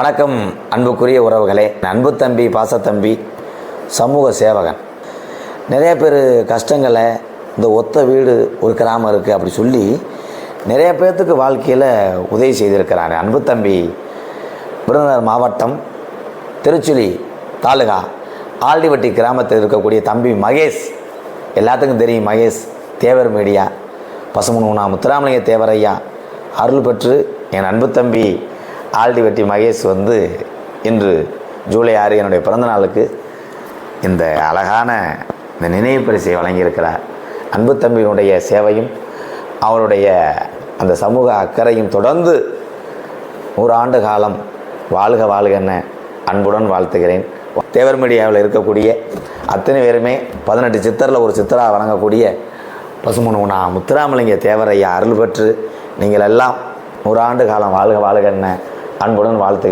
வணக்கம் அன்புக்குரிய உறவுகளே. அன்பு தம்பி பாசத்தம்பி சமூக சேவகன். நிறைய பேர் கஷ்டங்களை இந்த ஒத்த வீடு ஒரு கிராமம் இருக்குது அப்படி சொல்லி நிறைய பேர்த்துக்கு வாழ்க்கையில் உதவி செய்திருக்கிறாங்க. அன்பு தம்பி விருதுநகர் மாவட்டம் திருச்சுழி தாலுகா ஆல்டிவட்டி கிராமத்தில் இருக்கக்கூடிய தம்பி மகேஷ். எல்லாத்துக்கும் தெரியும் மகேஷ் தேவர் மீடியா பசுமனுனா முத்துராமலிங்க தேவரையா அருள் பெற்று என் அன்பு தம்பி ஆல்டிவட்டி மகேஷ் வந்து இன்று ஜூலை ஆறு என்னுடைய பிறந்த நாளுக்கு இந்த அழகான இந்த நினைவு பரிசை வழங்கியிருக்கிறார். அன்பு தம்பியினுடைய சேவையும் அவருடைய அந்த சமூக அக்கறையும் தொடர்ந்து நூறாண்டு காலம் வாழ்க வாழ்கன்னு அன்புடன் வாழ்த்துகிறேன். தேவர் மீடியாவில் இருக்கக்கூடிய அத்தனை பேருமே பதினெட்டு சித்தரில் ஒரு சித்தராக வழங்கக்கூடிய பசுமனுனா முத்துராமலிங்க தேவரையா அருள் பெற்று நீங்கள் எல்லாம் நூறாண்டு காலம் வாழ்க வாழ்கன்னு அன்புடன் வாழ்த்துகிறேன்.